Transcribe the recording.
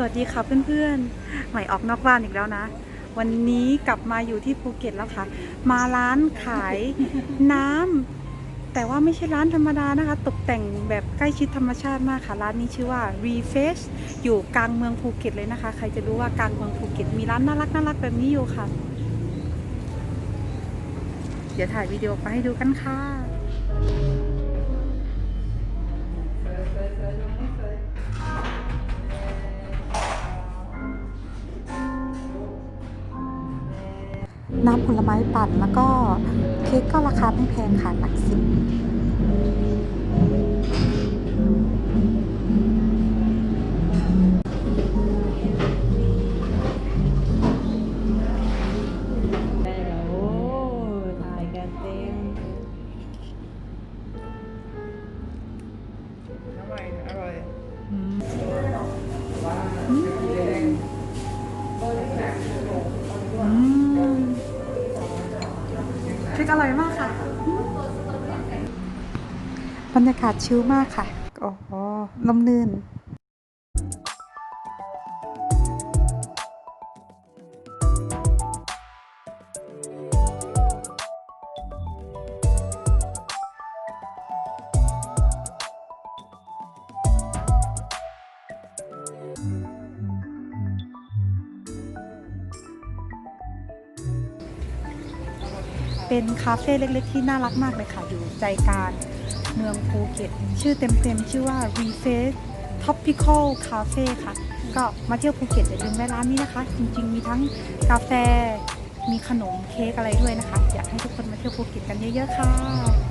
สวัสดีค่ะเพื่อนๆ ใหม่ออกนอกบ้านอีกแล้วนะ วันนี้กลับมาอยู่ที่ภูเก็ตแล้วค่ะ มาร้านขายน้ำแต่ว่าไม่ใช่ร้านธรรมดานะคะ ตกแต่งแบบใกล้ชิดธรรมชาติมากค่ะ ร้านนี้ชื่อว่า Refresh อยู่กลางเมืองภูเก็ตเลยนะคะ ใครจะรู้ว่ากลางเมืองภูเก็ตมีร้านน่ารักน่ารักแบบนี้อยู่ค่ะ เดี๋ยวถ่ายวิดีโอไปให้ดูกันค่ะ น้ำผลไม้ปั่นแล้วก็เค้กก็ราคาไม่แพงค่ะหลักสิบ อร่อยมากค่ะ บรรยากาศชิลมากค่ะ โอ้โหลมลื่น เป็นคาเฟ่เล็กๆ ที่น่ารักมากเลยค่ะ อยู่ใจกลางเมืองภูเก็ต ชื่อเต็มๆ ชื่อว่า r e f a c e Tropical Cafe ค่ะ ก็มาเที่ยวภูเก็ตอย่าลืมแวะร้านนี้นะคะ จริงๆ มีทั้งกาแฟ มีขนมเค้กอะไรด้วยนะคะ อยากให้ทุกคนมาเที่ยวภูเก็ตกันเยอะๆ ค่ะ